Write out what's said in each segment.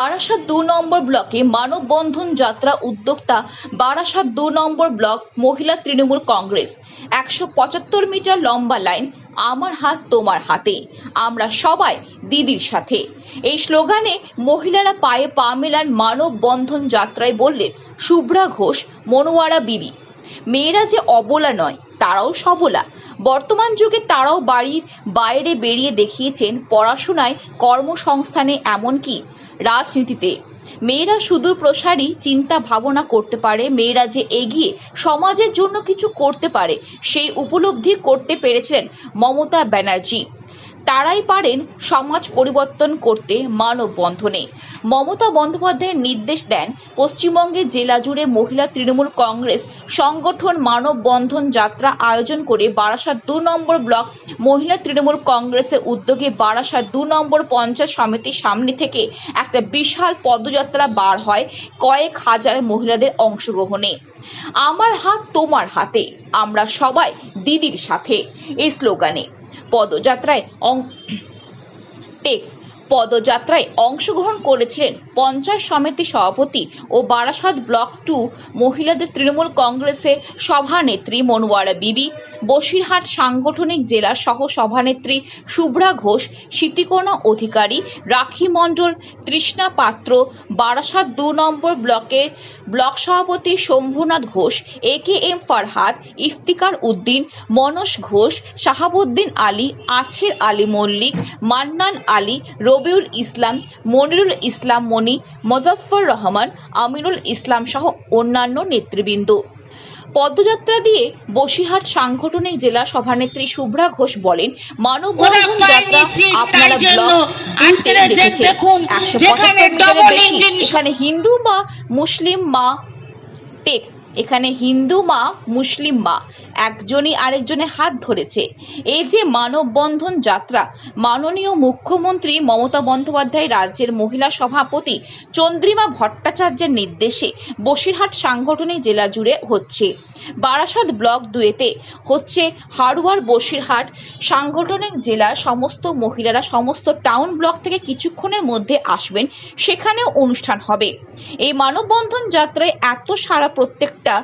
বারাসাত দু নম্বর ব্লকে মানববন্ধন যাত্রা উদ্যোক্তা বারাসাত দু নম্বর ব্লক মহিলা তৃণমূল কংগ্রেস। একশো পঁচাত্তর মিটার লম্বা লাইন, আমার হাত তোমার হাতে। আমরা সবাই দিদির সাথে। এই স্লোগানে মহিলারা পায়ে পা মেলান মানববন্ধন যাত্রায় বললেন শুভ্রা ঘোষ, মনোয়ারা বিবি। মেয়েরা যে অবলা নয়, তারাও সবলা। বর্তমান যুগে তারাও বাড়ির বাইরে বেরিয়ে দেখিয়েছেন পড়াশোনায় কর্মসংস্থানে এমনকি রাজনীতিতে। মেয়েরা সুদূর প্রসারী, চিন্তা ভাবনা করতে পারে, মেয়েরা যে এগিয়ে সমাজের জন্য কিছু করতে পারে, সেই উপলব্ধি করতে পেরেছিলেন মমতা ব্যানার্জি। তারাই পারেন সমাজ পরিবর্তন করতে মানববন্ধনে। মমতা বন্দ্যোপাধ্যায়ের নির্দেশ দেন পশ্চিমবঙ্গে জেলা জুড়ে মহিলা তৃণমূল কংগ্রেস সংগঠন মানববন্ধন যাত্রা আয়োজন করে বারাসাত দু নম্বর ব্লক মহিলা তৃণমূল কংগ্রেসের উদ্যোগে বারাসাত দু নম্বর পঞ্চায়েত সমিতির সামনে থেকে একটা বিশাল পদযাত্রা বার হয় কয়েক হাজার মহিলাদের অংশগ্রহণে। আমার হাত তোমার হাতে, আমরা সবাই দিদির সাথে, এই স্লোগানে। পদযাত্রায় অং টেক পদযাত্রায় অংশগ্রহণ করেছিলেন পঞ্চায়েত সমিতি সভাপতি ও বারাসাত ব্লক টু মহিলাদের তৃণমূল কংগ্রেসের সভানেত্রী মনোয়ারা বিবি, বসিরহাট সাংগঠনিক জেলা সহ সভানেত্রী শুভ্রা ঘোষ স্মৃতিকোনা অধিকারী রাখি মণ্ডল, তৃষ্ণা পাত্র, বারাসাত দু নম্বর ব্লকের ব্লক সভাপতি Shambhunath Ghosh, A K M Farhad Iftikar Uddin, Manoj Ghosh, Shahabuddin Ali, Asher Ali Mallik, Mannan Ali Rabiul Islam Monirul Islam Moni Mozaffar Rahman Aminul Islam সহ অন্যান্য নেতৃবৃন্দ পদযাত্রা দিয়ে বসিরহাট সাংগঠনিক জেলা সভানেত্রী শুভ্রা ঘোষ বলেন মানববন্ধন যাত্রা আপনারা ব্লক আজকের টুতে যে দেখেছেন। দেখুন, 175 যেখানে মিটারের double বেশি। এখানে হিন্দু মা মুসলিম মা টেক এখানে হিন্দু মা মুসলিম মা একজনই আরেকজনের হাত ধরেছে। এই যে মানববন্ধন যাত্রা, মাননীয় মুখ্যমন্ত্রী মমতা বন্দ্যোপাধ্যায় রাজ্যের মহিলা সভাপতি চন্দ্রিমা ভট্টাচার্যের নির্দেশে বসিরহাট সাংগঠনিক জেলা জুড়ে হচ্ছে। বারাসাত ব্লক দুয়েতে হচ্ছে হাড়ুয়ার বসিরহাট সাংগঠনিক জেলার সমস্ত মহিলারা সমস্ত টাউন ব্লক থেকে কিছুক্ষণের মধ্যে আসবেন, সেখানেও অনুষ্ঠান হবে। এই মানববন্ধন যাত্রায় এত সারা প্রত্যেকটা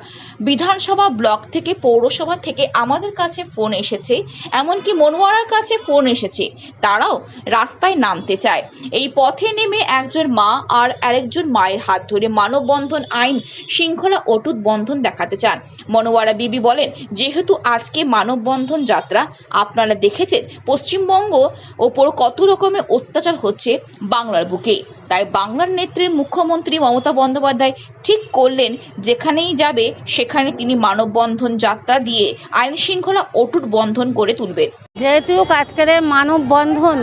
বিধানসভা ব্লক থেকে পৌরসভা থেকে আমাদের কাছে ফোন এসেছে, এমনকি মনোয়ারার কাছে ফোন এসেছে। তারাও রাস্তায় নামতে চায়। এই পথে নেমে একজন মা আর আরেকজন মায়ের হাত ধরে মানববন্ধন আইন শৃঙ্খলা অটুট বন্ধন দেখাতে চান। মনোয়ারা বিবি বলেন, যেহেতু আজকে মানববন্ধন যাত্রা, আপনারা দেখেছেন, পশ্চিমবঙ্গ ওপর কত রকমের অত্যাচার হচ্ছে বাংলার বুকে। তাই বাংলার নেত্রী মুখ্যমন্ত্রী মমতা বন্দ্যোপাধ্যায় ঠিক করলেন, যেখানেই যাবে, সেখানে তিনি মানববন্ধন যাত্রা দিয়ে আইন শৃঙ্খলা অটুট বন্ধন করে তুলবেন যেহেতু আজকের মানববন্ধন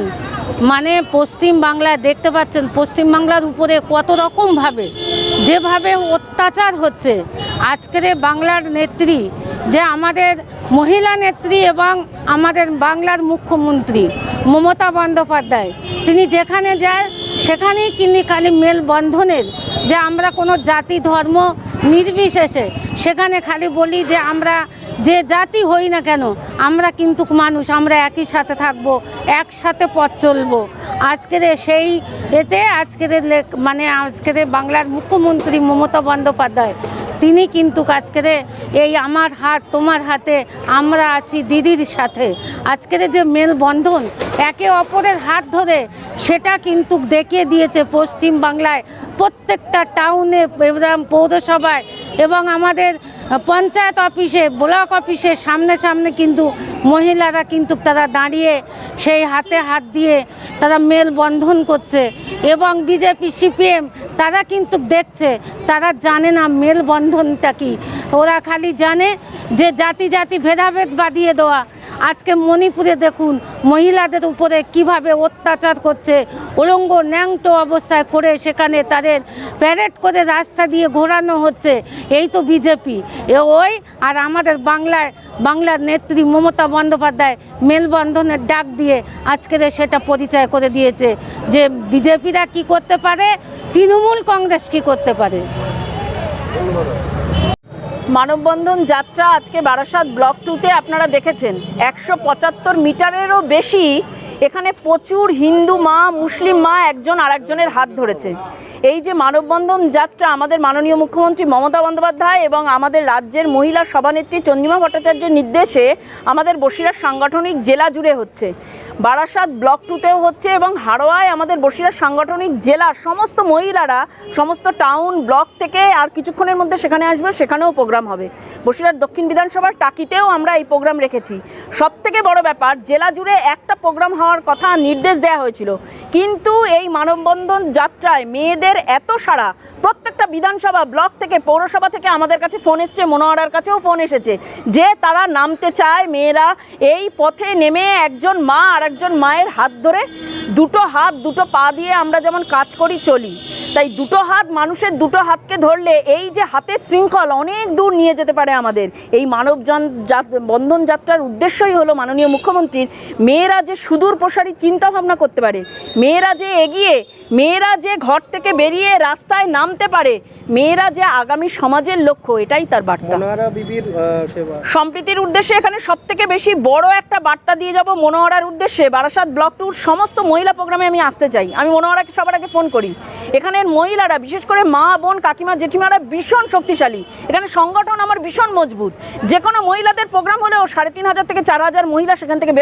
মানে পশ্চিম বাংলায় দেখতে পাচ্ছেন, পশ্চিম বাংলার উপরে কত রকমভাবে যেভাবে অত্যাচার হচ্ছে, আজকের বাংলার নেত্রী, যে আমাদের মহিলা নেত্রী এবং আমাদের বাংলার মুখ্যমন্ত্রী মমতা বন্দ্যোপাধ্যায়, তিনি যেখানে যায়, সেখানেই কিন্তু খালি মেলবন্ধনের, যে আমরা কোনো জাতি, ধর্ম নির্বিশেষে সেখানে খালি বলি যে আমরা যে জাতি হই না কেন, আমরা কিন্তু মানুষ, আমরা একই সাথে থাকব, একসাথে পথ চলবো। আজকের সেই এতে আজকের মানে আজকের বাংলার মুখ্যমন্ত্রী মমতা বন্দ্যোপাধ্যায়, তিনি কিন্তু আজকের এই আমার হাত, তোমার হাতে, আমরা আছি দিদির সাথে। আজকের যে মেলবন্ধন, একে অপরের হাত ধরে সেটা কিন্তু দেখিয়ে দিয়েছে পশ্চিম বাংলায় প্রত্যেকটা টাউনে এবং পৌরসভায়, এবং আমাদের পঞ্চায়েত অফিসে, ব্লক অফিসে সামনে সামনে কিন্তু মহিলারা কিন্তু তারা দাঁড়িয়ে সেই হাতে হাত দিয়ে তারা মেলবন্ধন করছে এবং বিজেপি, সিপিএম তারা কিন্তু দেখছে, তারা জানে না মেলবন্ধনটা কি। ওরা খালি জানে যে জাতি জাতি ভেদাভেদ বাদিয়ে দেওয়া আজকে মণিপুরে দেখুন, মহিলাদের উপরে কীভাবে অত্যাচার করছে। উলঙ্গ ন্যাংটো অবস্থায় করে সেখানে তাদের প্যারেড করে রাস্তা দিয়ে ঘোরানো হচ্ছে। এই তো বিজেপি এ ওই আর আমাদের বাংলায়, বাংলার নেত্রী মমতা বন্দ্যোপাধ্যায় মেলবন্ধনের ডাক দিয়ে আজকের সেটা পরিচয় করে দিয়েছে। যে বিজেপিরা কি করতে পারে? তৃণমূল কংগ্রেস কি করতে পারে? মানববন্ধন যাত্রা আজকে বারাসাত ব্লক টুতে আপনারা দেখেছেন। একশো পঁচাত্তর মিটারেরও বেশি এখানে প্রচুর হিন্দু মা, মুসলিম মা একজন আরেকজনের হাত ধরেছে। এই যে মানববন্ধন যাত্রা আমাদের মাননীয় মুখ্যমন্ত্রী মমতা বন্দ্যোপাধ্যায় এবং আমাদের রাজ্যের মহিলা সভানেত্রী চন্দ্রিমা ভট্টাচার্যের নির্দেশে আমাদের বসিরহাট সাংগঠনিক জেলা জুড়ে হচ্ছে। বারাসাত ব্লক টুতেও হচ্ছে এবং হাড়োয়ায় আমাদের বসিরহাট সাংগঠনিক জেলার সমস্ত মহিলারা, সমস্ত টাউন ব্লক থেকে আর কিছুক্ষণের মধ্যে সেখানে আসবে, সেখানেও প্রোগ্রাম হবে। বসিরহাট দক্ষিণ বিধানসভার টাকিতেও আমরা এই প্রোগ্রাম রেখেছি। সব থেকে বড় ব্যাপার, জেলা জুড়ে একটা প্রোগ্রাম হওয়ার কথা নির্দেশ দেওয়া হয়েছিল। কিন্তু এই মানববন্ধন যাত্রায় মেয়েদের এত সারা প্রত্যেকটা বিধানসভা ব্লক থেকে পৌরসভা থেকে আমাদের কাছে ফোন এসছে, মনোয়ারার কাছেও ফোন এসেছে যে তারা নামতে চায় মেয়েরা। এই পথে নেমে একজন মা আর একজন মায়ের হাত ধরে দুটো হাত দুটো পা দিয়ে আমরা যেমন কাজ করি চলি। তাই দুটো হাত মানুষের দুটো হাতকে ধরলে এই যে হাতের শৃঙ্খল অনেক দূর নিয়ে যেতে পারে আমাদের। এই মানব বন্ধন যাত্রার উদ্দেশ্যই হলো মাননীয় মুখ্যমন্ত্রীর মেয়েরা যে সুদূর প্রসারী চিন্তা ভাবনা করতে পারে মেয়েরা যে এগিয়ে মেয়েরা যে ঘর থেকে বেরিয়ে রাস্তায় নামতে পারে মেয়েরা যে আগামী সমাজের লক্ষ্য এটাই তার বার্তা। সম্প্রীতির উদ্দেশ্যে এখানে সব থেকে বেশি বড় একটা বার্তা দিয়ে যাব মনোহরার উদ্দেশ্যে। বারাসাত ব্লক টুর সমস্ত মহিলা প্রোগ্রামে আমি আসতে চাই। আমি মনোহরাকে সবার আগে ফোন করি। এখানের মহিলারা, বিশেষ করে মা, বোন, কাকিমা, জেঠিমারা ভীষণ শক্তিশালী। এখানে সংগঠন আমার ভীষণ মজবুত। যে কোনো মহিলাদের প্রোগ্রাম হলেও সাড়ে তিন হাজার থেকে চার হাজার মহিলা সেখান থেকে